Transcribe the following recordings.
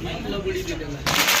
माइकला गोळी दिलेला आहे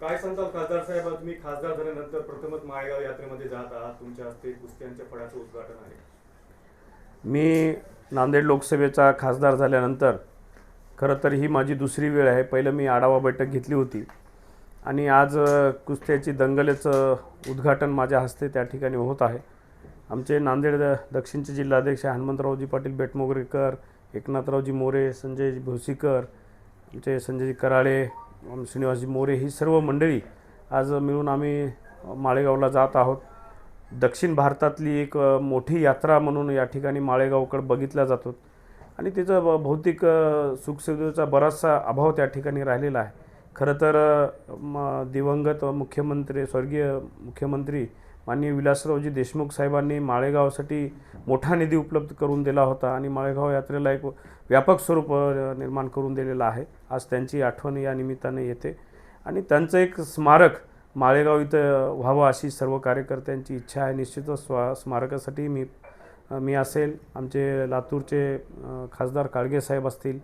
काय सांगताल खासदार साहेब? तुम्ही खासदार झाल्यानंतर प्रथमच माळेगाव यात्रेमध्ये जात आहात. तुमच्या हस्ते कुस्त्यांच्या फळाचं उद्घाटन आहे. मी नांदेड लोकसभेचा खासदार झाल्यानंतर खरं तर ही माझी दुसरी वेळ आहे. पहिलं मी आढावा बैठक घेतली होती. आणि आज कुस्त्याची दंगलेचं उद्घाटन माझ्या हस्ते त्या ठिकाणी होत आहे. आमचे नांदेड दक्षिणचे जिल्हाध्यक्ष हनुमंतरावजी पाटील बेटमोगरेकर एकनाथरावजी मोरे संजय भोसीकर आमचे संजयजी कराळे श्रीनिवासजी मोरे ही सर्व मंडळी आज मिळून आम्ही माळेगावला जात आहोत. दक्षिण भारतातली एक मोठी यात्रा म्हणून या ठिकाणी माळेगावकडे बघितल्या जातो. आणि तिचं ब- भौतिक सुखसुविधेचा बराचसा अभाव त्या ठिकाणी राहिलेला आहे. खरं तर म दिवंगत मुख्यमंत्री स्वर्गीय मुख्यमंत्री माननीय विलासरावजी देशमुख साहेबांनी माळेगावसाठी मोठा निधी उपलब्ध करून दिला होता आणि माळेगाव यात्रेला एक व्यापक स्वरूप निर्माण करून दिलेलं आहे. आज त्यांची आठवण या निमित्ताने येते. आणि त्यांचं एक स्मारक माळेगाव इथं व्हावं अशी सर्व कार्यकर्त्यांची इच्छा आहे. निश्चितच स्वा स्मारकासाठी मी मी असेल. आमचे लातूरचे खासदार काळगे साहेब असतील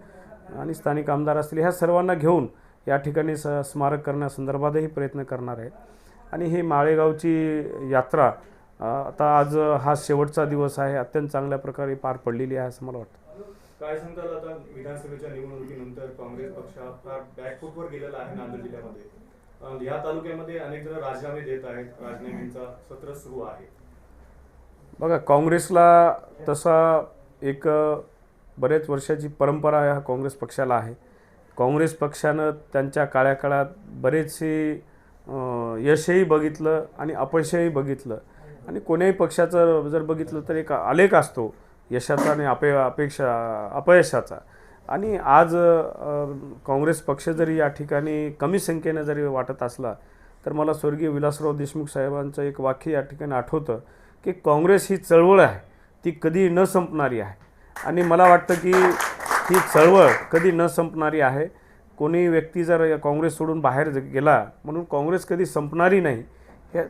आणि स्थानिक आमदार असतील ह्या सर्वांना घेऊन या ठिकाणी स स्मारक करण्यासंदर्भातही प्रयत्न करणार आहे. आणि ही माळेगावची यात्रा आता आज हा शेवटचा दिवस आहे अत्यंत चांगल्या प्रकारे पार पडलेली आहे असं मला वाटतं. काय सांगताल आता विधानसभेच्या निवडणुकीनंतर काँग्रेस पक्ष फार बॅकफुटवर गेलेला आहे नांदेड जिल्ह्यामध्ये. या तालुक्यामध्ये अनेक जण राजीनामे देत आहेत राजीनाम्यांचा सत्र सुरू आहे. बघा काँग्रेसला तसा एक बरेच वर्षाची परंपरा ह्या काँग्रेस पक्षाला आहे. काँग्रेस पक्षानं त्यांच्या काळ्या काळात बरेचसे यशही बघितलं आणि अपयशही बघितलं. आणि कोण्याही पक्षाचं जर बघितलं तर एक आलेख असतो यशाचा आणि अपे अपेक्षा अपयशाचा. आणि आज काँग्रेस पक्ष जरी या ठिकाणी कमी संख्येनं जरी वाटत असला तर मला स्वर्गीय विलासराव देशमुख साहेबांचं एक वाक्य या ठिकाणी आठवतं की काँग्रेस ही चळवळ आहे ती कधी न संपणारी आहे. आणि मला वाटतं की ही चळवळ कधी न संपणारी आहे कोणी व्यक्ती जर काँग्रेस सोडून बाहेर गेला म्हणून काँग्रेस कधी संपणारी नाही ह्या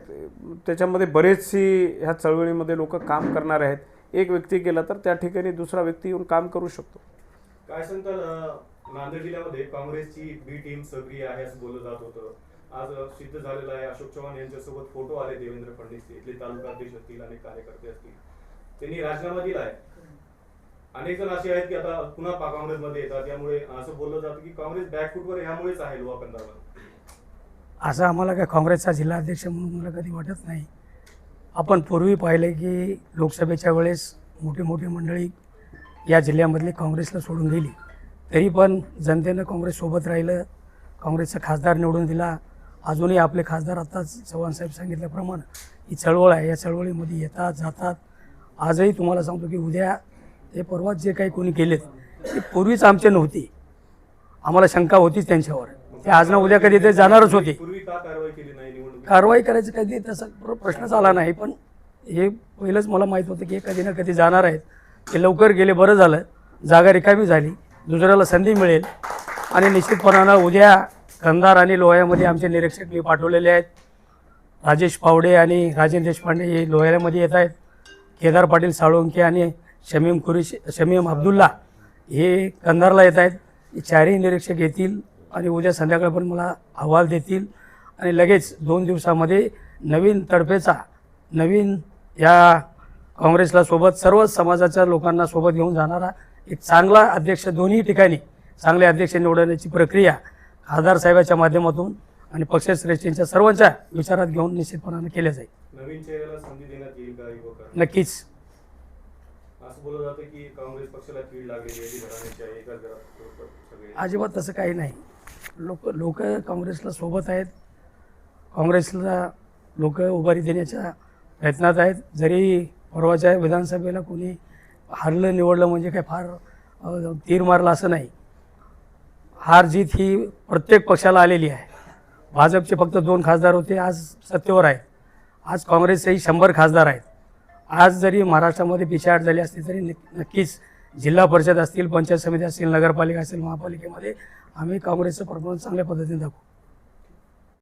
त्याच्यामध्ये बरेचशी ह्या चळवळीमध्ये लोक काम करणार आहेत. एक व्यक्ती गेला तर त्या ठिकाणी दुसरा व्यक्ती येऊन काम करू शकतो. काय सांगताल नांदेड जिल्ह्यामध्ये काँग्रेसची बी टीम सक्रिय आहे असं बोललं जात होतं. आज सिद्ध झालेलं आहे अशोक चव्हाण यांच्यासोबत फोटो आले देवेंद्र फडणवीस इथले तालुका अध्यक्ष असतील आणि कार्यकर्ते असतील. त्यांनी राजीनामा दिलाय. अनेक जण असे आहेत की आता पुन्हा काँग्रेसमध्ये येतात. त्यामुळे असं बोललं जातं की काँग्रेस बॅकफूटवर यामुळेच आहे लोहा असं आम्हाला काय काँग्रेसचा जिल्हाध्यक्ष म्हणून मला कधी वाटत नाही. आपण पूर्वी पाहिले की लोकसभेच्या वेळेस मोठी मोठी मंडळी या जिल्ह्यामधली काँग्रेसला सोडून गेली. तरी पण जनतेनं काँग्रेससोबत राहिलं काँग्रेसचा खासदार निवडून दिला. अजूनही आपले खासदार आत्ताच चव्हाणसाहेब सांगितल्याप्रमाणे ही चळवळ आहे. या चळवळीमध्ये येतात जातात. आजही तुम्हाला सांगतो की उद्या हे परवाच जे काही कोणी केलेत ते पूर्वीच आमचे नव्हती. आम्हाला शंका होतीच त्यांच्यावर. ते आज ना उद्या कधी ते जाणारच होते. पूर्वी कारवाई करायचं कधी तसा प्र- प्रश्नच आला नाही पण हे पहिलंच मला माहीत होतं की हे कधी ना कधी जाणार आहेत. ते लवकर गेले बरं झालं. जागा रिकामी झाली. दुसऱ्याला संधी मिळेल. आणि निश्चितपणानं उद्या कंधार आणि लोह्यामध्ये आमचे निरीक्षक मी पाठवलेले आहेत. राजेश पावडे आणि राजेंद्र देशपांडे हे लोह्यामध्ये येत आहेत. केदार पाटील साळुंके आणि शमीम कुरेश शमीम अब्दुल्ला हे कंधारला येत आहेत. चारही निरीक्षक येतील आणि उद्या संध्याकाळपर्यंत मला अहवाल देतील. आणि लगेच दोन दिवसामध्ये नवीन तडफेचा नवीन या काँग्रेसला सोबत सर्वच समाजाच्या लोकांना सोबत घेऊन जाणारा एक चांगला अध्यक्ष दोन्ही ठिकाणी चांगले अध्यक्ष निवडण्याची प्रक्रिया खासदार साहेबाच्या माध्यमातून आणि पक्षश्रेष्ठींच्या सर्वांच्या विचारात घेऊन निश्चितपणाने केल्या जाईल. नवीन चेहऱ्याला संधी देण्यात येईल का युवकांना? नक्कीच. असं बोललं जातं की काँग्रेस पक्षाला कीड लागलेली आहे एकाच घरात सगळे. अजिबात तसं काही नाही. लोक लोक काँग्रेसला सोबत आहेत. काँग्रेसला लोक उभारी देण्याच्या प्रयत्नात आहेत. जरी परवाच्या विधानसभेला कोणी हारलं निवडलं म्हणजे काय फार तीर मारला असं नाही. हार जीत ही प्रत्येक पक्षाला आलेली आहे. भाजपचे फक्त दोन खासदार होते आज सत्तेवर आहेत. आज काँग्रेसचेही शंभर खासदार आहेत. आज जरी महाराष्ट्रामध्ये पिछाड झाली असली तरी नक्कीच जिल्हा परिषद असतील पंचायत समिती असतील नगरपालिका असेल महापालिकेमध्ये आम्ही काँग्रेसचं परफॉर्मन्स चांगल्या पद्धतीने दाखवू.